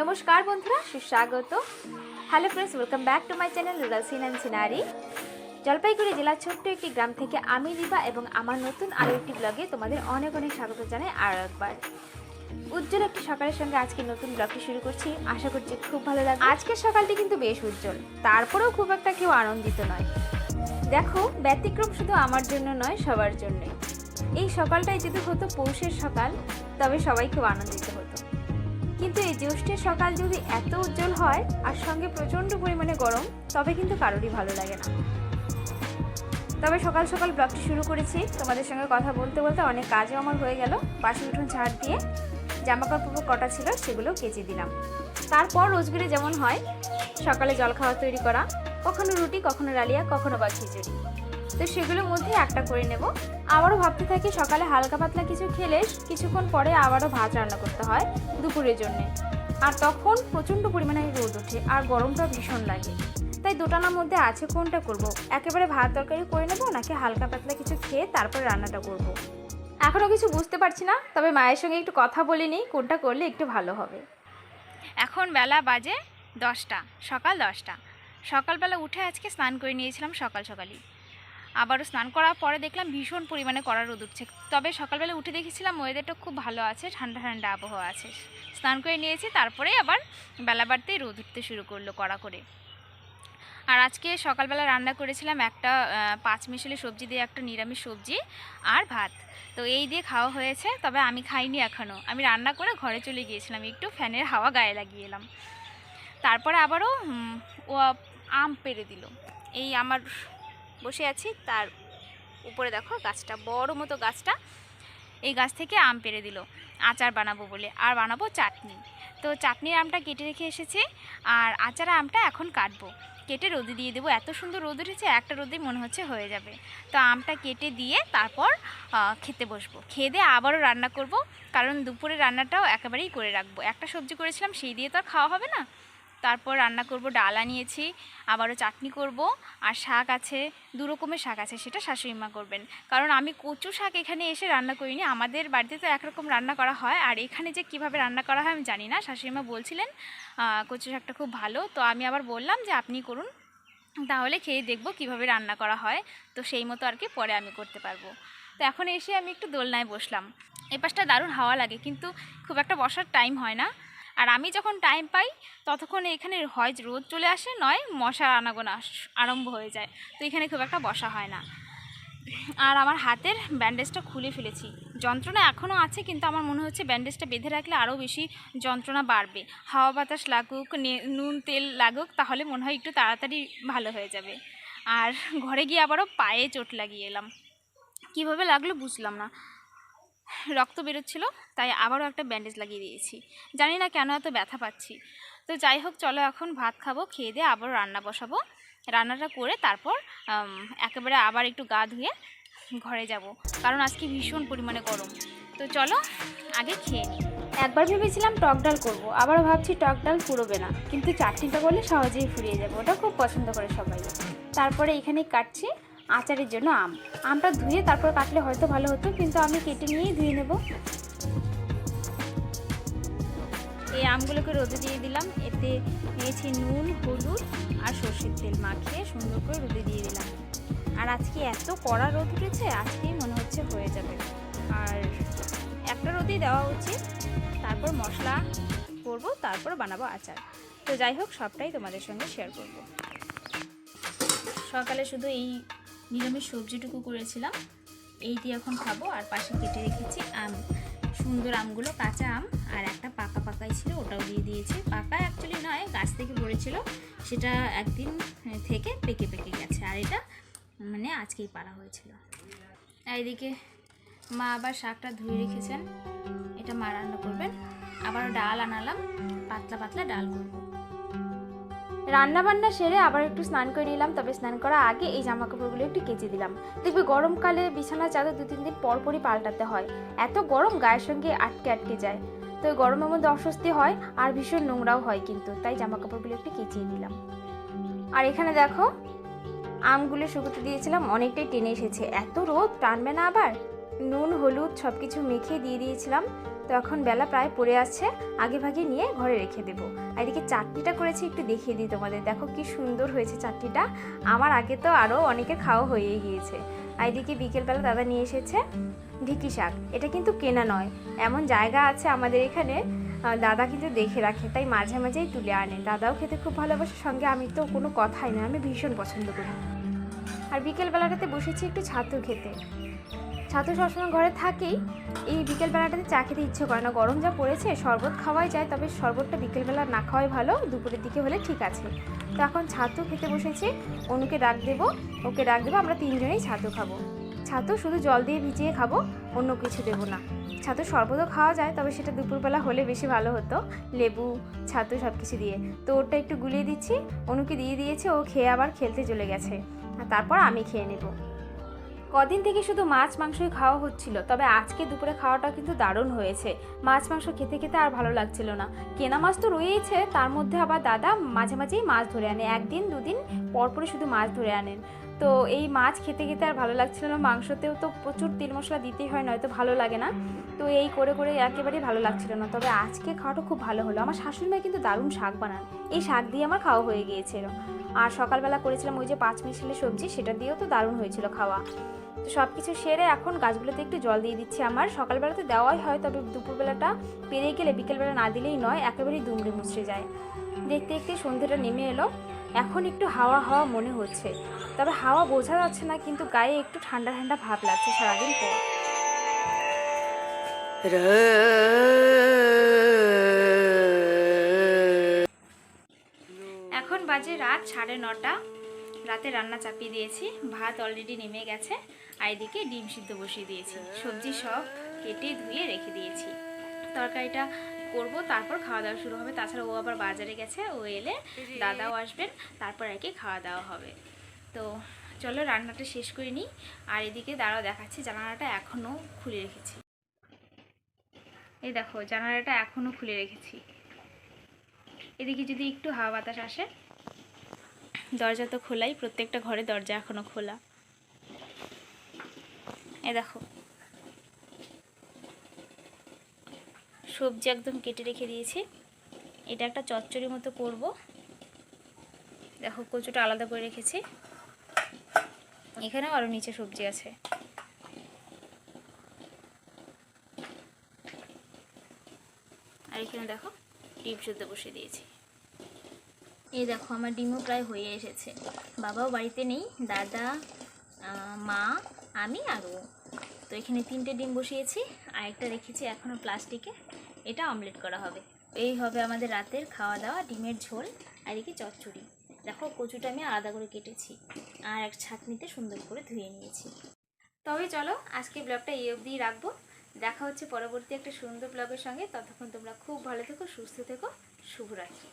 নমস্কার বন্ধুরা, সুস্বাগত। Hello friends welcome back to my channel rural and scenery Jalpaiguri জেলার ছোট্ট একটি গ্রাম থেকে আমি রিবা এবং আমার নতুন আরও একটি ব্লগে তোমাদের অনেক অনেক স্বাগত জানাই আরও একবার। উজ্জ্বল একটি সকালের সঙ্গে আজকে নতুন ব্লগটি শুরু করছি, আশা করছি খুব ভালো লাগবে। আজকের সকালটি কিন্তু বেশ উজ্জ্বল, তারপরেও খুব একটা কেউ আনন্দিত নয়। দেখো, ব্যতিক্রম শুধু আমার জন্য নয়, সবার জন্যই। এই সকালটাই যদি হতো পৌষের সকাল, তবে সবাই খুব আনন্দিত হতো। কিন্তু এই জ্যৈষ্ঠের সকাল যদি এত উজ্জ্বল হয় আর সঙ্গে প্রচণ্ড পরিমাণে গরম, তবে কিন্তু কারোরই ভালো লাগে না। তবে সকাল সকাল ব্লগটি শুরু করেছি। তোমাদের সঙ্গে কথা বলতে বলতে অনেক কাজও আমার হয়ে গেল। বাসি উঠোন ঝাড় দিয়ে জামা কাপড় কটা ছিল সেগুলো কেচে দিলাম। তারপর রোজগুলি যেমন হয়, সকালে জলখাবার তৈরি করা, কখনো রুটি, কখনো ডালিয়া, কখনো বা খিচুড়ি। তো সেগুলোর মধ্যে একটা করে নেব। আবারও ভাবতে থাকি সকালে হালকা পাতলা কিছু খেলে কিছুক্ষণ পরে আবারও ভাত রান্না করতে হয় দুপুরের জন্যে। আর তখন প্রচণ্ড পরিমাণে রোদ ওঠে আর গরমটা ভীষণ লাগে। তাই দুটানার মধ্যে আছে কোনটা করব? একেবারে ভাত তরকারি করে নেব নাকি হালকা পাতলা কিছু খেয়ে তারপর রান্নাটা করব। এখনও কিছু বুঝতে পারছি না, তবে মায়ের সঙ্গে একটু কথা বলে নিই কোনটা করলে একটু ভালো হবে। এখন বেলা বাজে দশটা, সকাল দশটা। সকালবেলা উঠে আজকে স্নান করে নিয়েছিলাম সকাল সকালই। আবারও স্নান করার পরে দেখলাম ভীষণ পরিমাণে কড়া রোদ উঠছে। তবে সকালবেলা উঠে দেখেছিলাম ওয়েদারটা খুব ভালো আছে, ঠান্ডা ঠান্ডা আবহাওয়া আছে। স্নান করে নিয়েছি তারপরে আবার বেলা বাড়তেই রোদ উঠতে শুরু করল কড়া করে। আর আজকে সকালবেলা রান্না করেছিলাম একটা পাঁচ মিশালি সবজি দিয়ে একটা নিরামিষ সবজি আর ভাত। তো এই দিয়ে খাওয়া হয়েছে, তবে আমি খাইনি এখনও আমি রান্না করে ঘরে চলে গিয়েছিলাম, একটু ফ্যানের হাওয়া গায়ে লাগিয়ে এলাম। তারপরে আবারও ও আম পেড়ে দিল। এই আমার বসে আছি। তার উপরে দেখো গাছটা, বড় মতো গাছটা। এই গাছ থেকে আম পেরে দিল। আচার বানাবো বলে। আর বানাবো চাটনি। তো চাটনির আমটা কেটে রেখে এসেছি। আর আচার আমটা এখন কাটবো। কেটে রোদে দিয়ে দেবো। এত সুন্দর রোদ উঠেছে, একটা রোদে মনে হচ্ছে হয়ে যাবে। তো আমটা কেটে দিয়ে তারপর খেতে বসবো। খেয়ে দিয়ে আবারও রান্না করব। কারণ দুপুরে রান্নাটাও একেবারেই করে রাখব। একটা সবজি করেছিলাম, সেই দিয়ে তো আর খাওয়া হবে না। তারপর রান্না করব ডালা নিয়েছি আবারও চাটনি করব, আর শাক আছে, দু রকমের শাক আছে, সেটা শাশুড়ি মা করবেন। কারণ আমি কচু শাক এখানে এসে রান্না করিনি, আমাদের বাড়িতে তো একরকম রান্না করা হয়, আর এখানে যে কীভাবে রান্না করা হয় আমি জানি না শাশুড়ি মা বলছিলেন কচু শাকটা খুব ভালো, তো আমি আবার বললাম যে আপনি করুন, তাহলে খেয়ে দেখব কীভাবে রান্না করা হয়, তো সেই মতো আর কি পরে আমি করতে পারব। তো এখন এসে আমি একটু দোলনায় বসলাম। এই পাশটা দারুণ হাওয়া লাগে, কিন্তু খুব একটা বসার টাইম হয় না আর আমি যখন টাইম পাই, ততক্ষণ এখানে হয় রোদ চলে আসে, নয় মশার আনাগোনা আরম্ভ হয়ে যায়। তো এখানে খুব একটা বসা হয় না। আর আমার হাতের ব্যান্ডেজটা খুলে ফেলেছি। যন্ত্রণা এখনও আছে, কিন্তু আমার মনে হচ্ছে ব্যান্ডেজটা বেঁধে রাখলে আরও বেশি যন্ত্রণা বাড়বে। হাওয়া বাতাস লাগুক নুন, তেল লাগুক, তাহলে মনে হয় একটু তাড়াতাড়ি ভালো হয়ে যাবে। আর ঘরে গিয়ে আবারও পায়ে চোট লাগিয়ে এলাম। কীভাবে লাগল বুঝলাম না। রক্ত বেরোচ্ছিল, তাই আবারও একটা ব্যান্ডেজ লাগিয়ে দিয়েছি। জানি না কেন এত ব্যথা পাচ্ছি। তো যাই হোক, চলো এখন ভাত খাব, খেয়ে দিয়ে আবার রান্না বসাবো। রান্নাটা করে তারপর একেবারে আবার একটু গা ধুয়ে ঘরে যাব। কারণ আজকে ভীষণ পরিমাণে গরম। তো চলো, আগে খেয়ে একবার ভেবেছিলাম টক ডাল করব, আবারও ভাবছি টক ডাল ফুরোবে না। কিন্তু চাটনিটা করলে সহজেই ফুরিয়ে যাবে, ওটা খুব পছন্দ করে সবাই। তারপরে এখানে কাটছি। আচারের জন্য আম। আমটা ধুয়ে তারপর কাটলে হয়তো ভালো হতো, কিন্তু আমি কেটে নিয়েই ধুয়ে নেব। এই আমগুলোকে রোদে দিয়ে দিলাম। এতে নিয়েছি নুন, হলুদ আর সর্ষের তেল মাখিয়ে সুন্দর করে রোদে দিয়ে দিলাম। আর আজকে এত কড়া রোদ উঠেছে, আজকেই মনে হচ্ছে হয়ে যাবে। আর একটা রোদেই দেওয়া উচিত। তারপর মশলা করব, তারপর বানাবো আচার। তো যাই হোক, সবটাই তোমাদের সঙ্গে শেয়ার করব। সকালে শুধু এই নিরামিষ সবজিটুকু করেছিলাম। এই দিয়ে এখন খাব। আর পাশে কেটে রেখেছি আম। সুন্দর আমগুলো, কাঁচা আম। আর একটা পাকা পাকাই ছিল, ওটাও দিয়ে দিয়েছি। পাকা অ্যাকচুয়ালি নয়, গাছ থেকে পড়েছিল। সেটা একদিন থেকে পেকে পেকে গেছে। আর এটা মানে আজকেই পারা হয়েছিল। এদিকে মা আবার শাকটা ধুয়ে রেখেছেন। এটা মা রান্না করবেন। আবারও ডাল আনালাম। পাতলা পাতলা ডাল করব। রান্না বান্না সেরে আবার একটু স্নান করে নিলাম, তবে স্নান করার আগে এই জামা কাপড়গুলো একটু কেচে দিলাম। দেখবে গরমকালে বিছানার চাদর দু তিন দিন পর পরই পাল্টাতে হয়। এত গরম গায়ের সঙ্গে আটকে আটকে যায়। তো গরমের মধ্যে অস্বস্তি হয় আর ভীষণ নোংরাও হয় কিন্তু, তাই জামা কাপড়গুলো একটু কেচিয়ে দিলাম আর এখানে দেখো, আমগুলো শুকোতে দিয়েছিলাম, অনেকটাই টেনে এসেছে। এত রোদ, টানবে না আবার? নুন, হলুদ সব কিছু মেখে দিয়ে দিয়েছিলাম। তো এখন বেলা প্রায় পড়ে আসছে আগে ভাগে নিয়ে ঘরে রেখে দেবো। আর এদিকে চাটনিটা করেছি, একটু দেখিয়ে দিই তোমাদের। দেখো কি সুন্দর হয়েছে চাটনিটা। আমার আগে তো আরও অনেকের খাওয়া হয়ে গিয়েছে। আর এদিকে বিকেলবেলা দাদা নিয়ে এসেছে ঢিকি শাক। এটা কিন্তু কেনা নয়, এমন জায়গা আছে আমাদের এখানে দাদা কিন্তু দেখে রাখে, তাই মাঝে মাঝেই তুলে আনে। দাদাও খেতে খুব ভালোবাসে, সঙ্গে আমি তো কোনো কথাই না, আমি ভীষণ পছন্দ করি। আর বিকেলবেলাটাতে বসেছি একটু ছাতু খেতে। ছাতু সবসময় ঘরে থাকেই। এই বিকেলবেলাটাতে চা খেতে ইচ্ছে করে না। গরম যা পড়েছে, শরবত খাওয়াই যায়, তবে শরবতটা বিকেলবেলা না খাওয়াই ভালো, দুপুরের দিকে হলে ঠিক আছে। তো এখন ছাতু খেতে বসেছি, অনুকে ডাক দেবো, ওকে ডাক দেবো, আমরা তিনজনেই ছাতু খাব। ছাতু শুধু জল দিয়ে ভিজিয়ে খাব, অন্য কিছু দেবো না। ছাতু শরবতও খাওয়া যায়, তবে সেটা দুপুরবেলা হলে বেশি ভালো হতো, লেবু, ছাতু সব কিছু দিয়ে। তো ওটা একটু গুলিয়ে দিচ্ছি, অনুকে দিয়ে দিয়েছে, ও খেয়ে আবার খেলতে চলে গেছে। আর তারপর আমি খেয়ে নেব। কদিন থেকে শুধু মাছ মাংসই খাওয়া হচ্ছিল, তবে আজকে দুপুরে খাওয়াটা কিন্তু দারুণ হয়েছে। মাছ মাংস খেতে খেতে আর ভালো লাগছিল না। কেনা মাছ তো রয়েইছে, তার মধ্যে আবার দাদা মাঝে মাঝেই মাছ ধরে আনে, একদিন দুদিন পরপরই শুধু মাছ ধরে আনেন। তো এই মাছ খেতে খেতে আর ভালো লাগছিল না, মাংসতেও তো প্রচুর তেল মশলা দিতেই হয়, নয়তো ভালো লাগে না। তো এই করে করে একেবারেই ভালো লাগছিল না, তবে আজকে খাওয়াটা খুব ভালো হলো। আমার শাশুড়ি মা কিন্তু দারুণ শাক বানান, এই শাক দিয়ে আমার খাওয়া হয়ে গিয়েছিল। আর সকালবেলা করেছিলাম ওই যে পাঁচ মিশালি সবজি, সেটা দিয়েও তো দারুণ হয়েছিল খাওয়া। তো সব কিছু সেরে এখন গাছগুলোতে একটু জল দিয়ে দিচ্ছি আমার। সকালবেলাতে দেওয়াই হয় তবে দুপুরবেলাটা পেরিয়ে গেলে বিকেলবেলা না দিলেই নয় একেবারেই দুমড়ে মুচড়ে যায়। দেখতে দেখতে সন্ধ্যেটা নেমে এলো। এখন একটু হাওয়া হাওয়া মনে হচ্ছে। তবে হাওয়া বোঝা যাচ্ছে না কিন্তু গায়ে একটু ঠান্ডা ঠান্ডা ভাব লাগছে সারাদিন পর। এখন বাজে রাত সাড়ে নটা। রাতে রান্না চাপিয়ে দিয়েছি। ভাত অলরেডি নেমে গেছে। আর এদিকে ডিম সিদ্ধ বসিয়ে দিয়েছি। সবজি সব কেটে ধুয়ে রেখে দিয়েছি। তরকারিটা করব, তারপর খাওয়া দাওয়া শুরু হবে। তাছাড়া ও আবার বাজারে গেছে, ও এলে দাদাও আসবেন, তারপর আর কি খাওয়া দাওয়া হবে। তো চলো রান্নাটা শেষ করে নিই। আর এদিকে দাঁড়াও, দেখাচ্ছি। জানালাটা এখনও খুলে রেখেছি। এই দেখো, জানালাটা এখনও খুলে রেখেছি। এদিকে যদি একটু হাওয়া বাতাস আসে, দরজা তো খোলাই, প্রত্যেকটা ঘরে দরজা এখনও খোলা। দেখো। সবজি একদম কেটে রেখে দিয়েছি। এটা একটা চচ্চড়ি মতো করব। দেখো, কচুটা আলাদা করে রেখেছি। এখানেও আরও নিচে সবজি আছে। আর এখানে দেখো, ডিম শুদ্ধ বসিয়ে দিয়েছি। এই দেখো, আমার ডিমও প্রায় হয়ে এসেছে। বাবাও বাড়িতে নেই, দাদা মা আমি আর। ও তো এখানে তিনটে ডিম বসিয়েছি আর একটা রেখেছি এখনও প্লাস্টিকে। এটা অমলেট করা হবে। এই হবে আমাদের রাতের খাওয়া দাওয়া ডিমের ঝোল, আর এদিকে চচ্চড়ি। দেখো কচুটা আমি আলাদা করে কেটেছি আর এক ছাঁকনিতে সুন্দর করে ধুয়ে নিয়েছি। তবে চলো আজকে ব্লগটা এই অবধিই রাখব। দেখা হচ্ছে পরবর্তী একটা সুন্দর ব্লগের সঙ্গে। ততক্ষণ তোমরা খুব ভালো থেকো, সুস্থ থেকো। শুভরাত্রি।